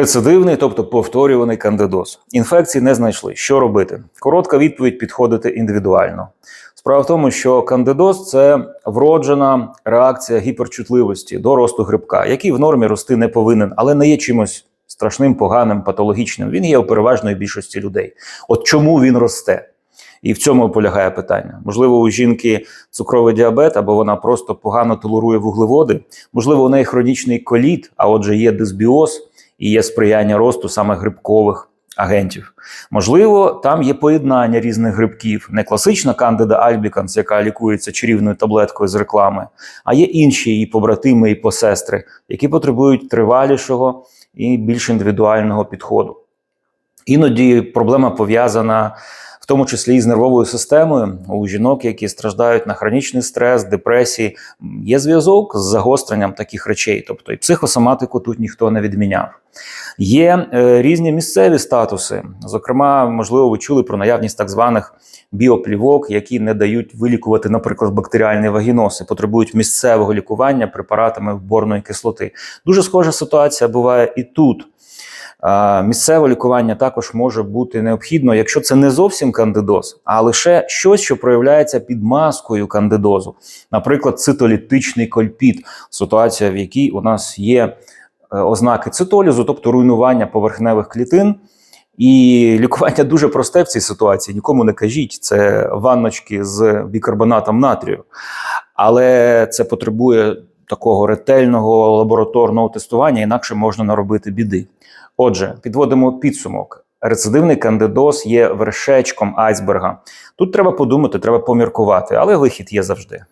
Рецидивний, тобто повторюваний кандидоз. Інфекції не знайшли. Що робити? Коротка відповідь підходити індивідуально. Справа в тому, що кандидоз це вроджена реакція гіперчутливості до росту грибка, який в нормі рости не повинен, але не є чимось страшним, поганим, патологічним. Він є у переважної більшості людей. От чому він росте? І в цьому полягає питання. Можливо, у жінки цукровий діабет, або вона просто погано толерує вуглеводи. Можливо, у неї хронічний коліт, а отже, є дисбіоз і є сприяння росту саме грибкових агентів. Можливо, там є поєднання різних грибків, не класична кандида альбіканс, яка лікується чарівною таблеткою з реклами, а є інші її побратими і посестри, які потребують тривалішого і більш індивідуального підходу. Іноді проблема пов'язана в тому числі і з нервовою системою у жінок, які страждають на хронічний стрес, депресії. Є зв'язок з загостренням таких речей, тобто і психосоматику тут ніхто не відміняв. Є е, різні місцеві статуси. Зокрема, можливо, ви чули про наявність так званих біоплівок, які не дають вилікувати, наприклад, бактеріальний вагіноз і потребують місцевого лікування препаратами борної кислоти. Дуже схожа ситуація буває і тут. Місцеве лікування також може бути необхідно, якщо це не зовсім кандидоз, а лише щось, що проявляється під маскою кандидозу, наприклад, цитолітичний кольпіт, ситуація, в якій у нас є ознаки цитолізу, тобто руйнування поверхневих клітин. І лікування дуже просте в цій ситуації. Нікому не кажіть, це ванночки з бікарбонатом натрію, але це потребує такого ретельного лабораторного тестування, інакше можна наробити біди. Отже, підводимо підсумок. Рецидивний кандидоз є вершечком айсберга. Тут треба подумати, треба поміркувати, але вихід є завжди.